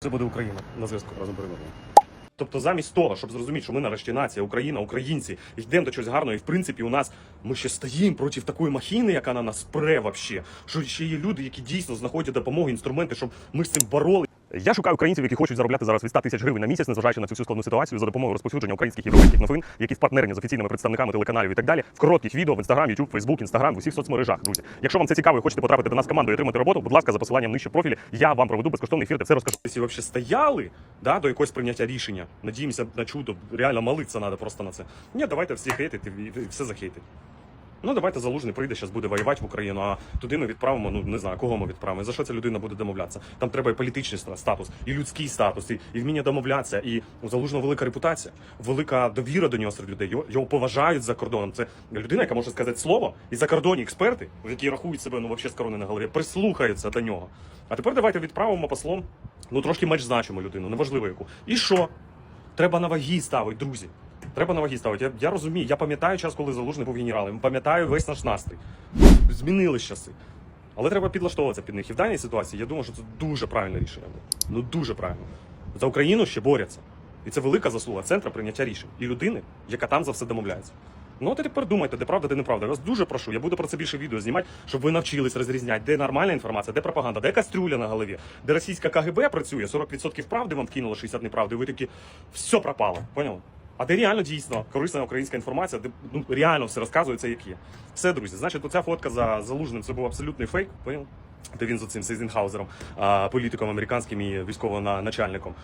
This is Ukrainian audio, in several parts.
Це буде Україна на зв'язку разом переговоримо. Тобто, замість того, щоб зрозуміти, що ми нарешті нація, Україна, українці, йдемо до чогось гарного, і в принципі у нас ми ще стоїмо проти такої махіни, яка на нас пре вообще. Що ще є люди, які дійсно знаходять допомогу, інструменти, щоб ми з цим бороли. Я шукаю українців, які хочуть заробляти зараз від 100 тисяч гривень на місяць, незважаючи на цю всю складну ситуацію, за допомогою розповсюдження українських європейських новин, які впартнерені з офіційними представниками телеканалів і так далі, в коротких відео в Instagram, YouTube, Facebook, Instagram, в усіх соцмережах, друзі. Якщо вам це цікаво і хочете потрапити до нас команду і отримати роботу, будь ласка, за посиланням нижче профілі, я вам проведу безкоштовний ефір, де все розкажу. Якщо взагалі стояли да, до якогось прийняття рішення, надіємося на чудо, реально молитися треба просто на це. Ні, давайте всі хейтити і все захейтить. Ну, давайте залужний прийде, зараз буде воювати в Україну, а туди ми відправимо, ну не знаю, кого ми відправимо. За що ця людина буде домовлятися? Там треба і політичний статус, і людський статус, і, і вміння домовлятися, і у залужного велика репутація, велика довіра до нього серед людей. Його, його поважають за кордоном. Це людина, яка може сказати слово, і закордонні експерти, які рахують себе ну взагалі з корони на голові, прислухаються до нього. А тепер давайте відправимо послом, ну трошки менш значиму людину, неважливо яку. І що? Треба на ваги ставити, друзі. Треба на ставити. Я, я розумію, я пам'ятаю час, коли залужний був генералом. Пам'ятаю весь наш настрій. Змінились часи. Але треба підлаштовуватися під них. І в даній ситуації я думаю, що це дуже правильне рішення. буде. Ну дуже правильно. За Україну ще борються. І це велика заслуга центру прийняття рішень і людини, яка там за все домовляється. Ну, от тепер думайте, де правда, де неправда. Я вас дуже прошу. Я буду про це більше відео знімати, щоб ви навчились розрізняти, де нормальна інформація, де пропаганда, де кастрюля на голові, де російська КГБ працює, 40% правди вам вкинуло, 60% неправди. і Ви такі все пропало. Поняли? А де реально дійсно корисна українська інформація, де ну, реально все розказується, як є. Все, друзі. Значить, оця фотка за залужним це був абсолютний фейк. Поняли? Де він з цим Сейзенхаузером, політиком американським і військовим начальником.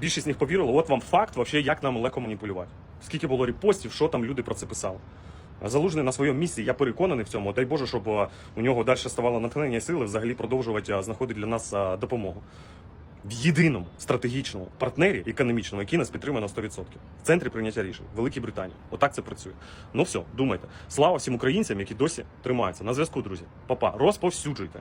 Більшість з них повірила. От вам факт, вообще, як нам легко маніпулювати. Скільки було репостів, що там люди про це писали. Залужний на своєму місці, я переконаний в цьому. Дай Боже, щоб у нього далі ставало натхнення сили взагалі продовжувати знаходити для нас допомогу. В єдиному стратегічному партнері економічному, який нас підтримує на 100%. В центрі прийняття рішень Великій Британії. Отак це працює. Ну все, думайте. Слава всім українцям, які досі тримаються. На зв'язку, друзі. Папа, розповсюджуйте.